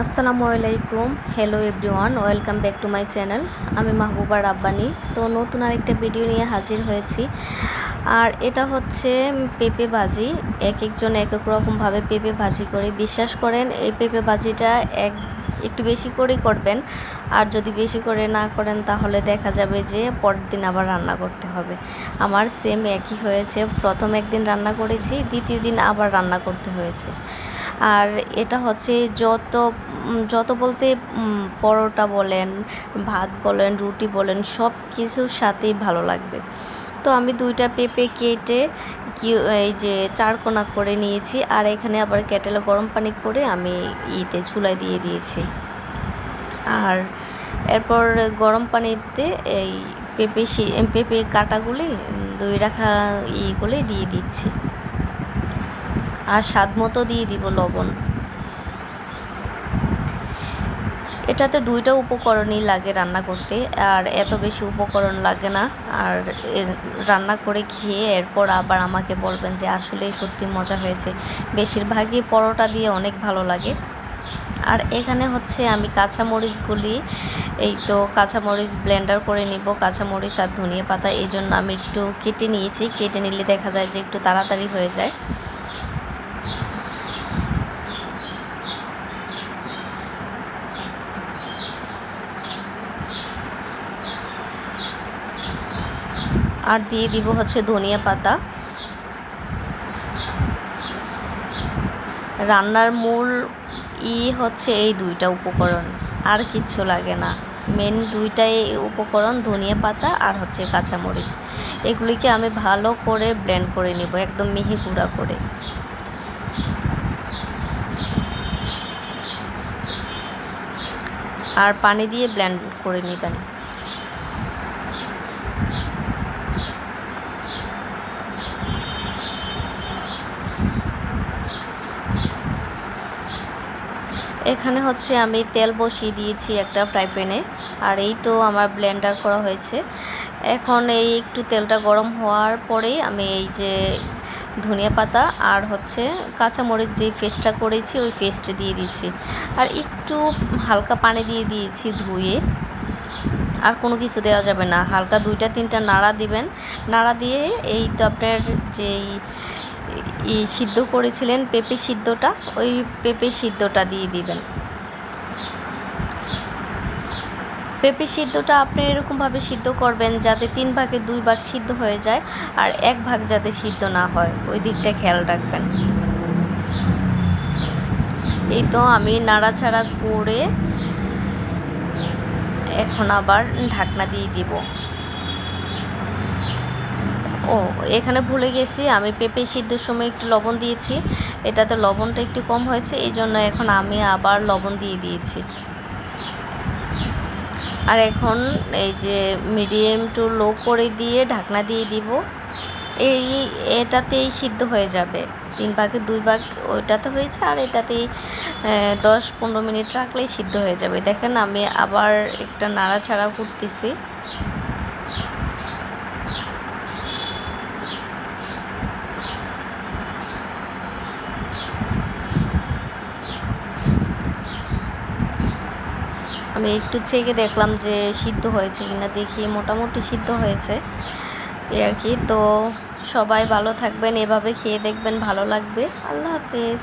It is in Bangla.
আসসালামু আলাইকুম। Hello everyone welcome back to my channel আমি মাহবুবা রাব্বানি। তো নতুন আরেকটা ভিডিও নিয়ে হাজির হয়েছি। আর এটা হচ্ছে পেঁপে ভাজি। এক একজন এক এক রকমভাবে পেঁপে ভাজি করে। বিশ্বাস করেন, এই পেঁপে ভাজিটা এক, একটু বেশি করেই করবেন। আর যদি বেশি করে না করেন, তাহলে দেখা যাবে যে পরের দিন আবার রান্না করতে হবে। আমার সেম একই হয়েছে। প্রথম একদিন রান্না করেছি, দ্বিতীয় দিন আবার রান্না করতে হয়েছে। আর এটা হচ্ছে যত যত বলতে পরোটা বলেন, ভাত বলেন, রুটি বলেন, সব কিছুর সাথেই ভালো লাগবে। তো আমি দুইটা পেঁপে কেটে কি, এই যে চারকোনা করে নিয়েছি, আর এখানে আবার কেটেলে গরম পানি করে আমি ইতে চুলায় দিয়ে দিয়েছি। আর এরপর গরম পানিতে এই পেঁপে পেঁপে কাটাগুলি দই রাখা ইগুলি দিয়ে দিচ্ছি। আর স্বাদ মতো দিয়ে দিব লবণ। এটাতে দুইটা উপকরণই লাগে রান্না করতে, আর এত বেশি উপকরণ লাগে না। আর রান্না করে খেয়ে এরপর আবার আমাকে বলবেন যে আসলে সত্যি মজা হয়েছে। বেশিরভাগই পরোটা দিয়ে অনেক ভালো লাগে। আর এখানে হচ্ছে আমি কাঁচামরিচগুলি, এই তো কাঁচামরিচ ব্লেন্ডার করে নিব, কাঁচামরিচ আর ধনিয়া পাতা, এই জন্য আমি একটু কেটে নিয়েছি। কেটে নিলে দেখা যায় যে একটু তাড়াতাড়ি হয়ে যায়। আর দিয়ে দিব হচ্ছে ধনিয়া পাতা। রান্নার মূল ই হচ্ছে এই দুইটা উপকরণ, আর কিচ্ছু লাগে না। মেন দুইটাই উপকরণ ধনিয়া পাতা আর হচ্ছে কাঁচামরিচ। এগুলিকে আমি ভালো করে ব্লেন্ড করে নিব, একদম মিহি গুঁড়া করে। আর পানি দিয়ে ব্লেন্ড করে নেবেন। এখানে হচ্ছে আমি তেল বসিয়ে দিয়েছি একটা ফ্রাই প্যানে, আর এই তো আমার ব্লেন্ডার করা হয়েছে। এখন এই একটু তেলটা গরম হওয়ার পরেই আমি এই যে ধনিয়া পাতা আর হচ্ছে কাঁচামরিচ যে ফেস্টটা করেছি, ওই ফেস্ট দিয়ে দিয়েছি। আর একটু হালকা পানি দিয়ে দিয়েছি ধুয়ে। আর কোনো কিছু দেওয়া যাবে না। হালকা দুইটা, তিনটা নাড়া দিবেন। নাড়া দিয়ে এই তো আপনার যেই সিদ্ধ করেছিলেন পেঁপে সিদ্ধটা, ওই পেঁপে সিদ্ধটা দিয়ে দিবেন। পেঁপে সিদ্ধটা আপনি এরকমভাবে সিদ্ধ করবেন যাতে তিন ভাগে দুই ভাগ সিদ্ধ হয়ে যায় আর এক ভাগ যাতে সিদ্ধ না হয়, ওই দিকটা খেয়াল রাখবেন। এই তো আমি নাড়াচাড়া করে এখন আবার ঢাকনা দিয়ে দিব। ও, এখানে ভুলে গেছি, আমি পেঁপে সিদ্ধর সময় একটু লবণ দিয়েছি, এটাতে লবণটা একটু কম হয়েছে, এই জন্য এখন আমি আবার লবণ দিয়ে দিয়েছি। আর এখন এই যে মিডিয়াম টু লো করে দিয়ে ঢাকনা দিয়ে দিব, এই এটাতেই সিদ্ধ হয়ে যাবে। তিন ভাগে, দুই ভাগ, ওইটাতে হয়েছে, আর এটাতেই দশ পনেরো মিনিট রাখলেই সিদ্ধ হয়ে যাবে। দেখেন, আমি আবার একটা নাড়াচাড়া করতেছি। আমি একটু চেকে দেখলাম যে সিদ্ধ হয়েছে কিনা, দেখি মোটামুটি সিদ্ধ হয়েছে। এ আর কি, তো সবাই ভালো থাকবেন, এভাবে খেয়ে দেখবেন, ভালো লাগবে। আল্লাহ হাফেজ।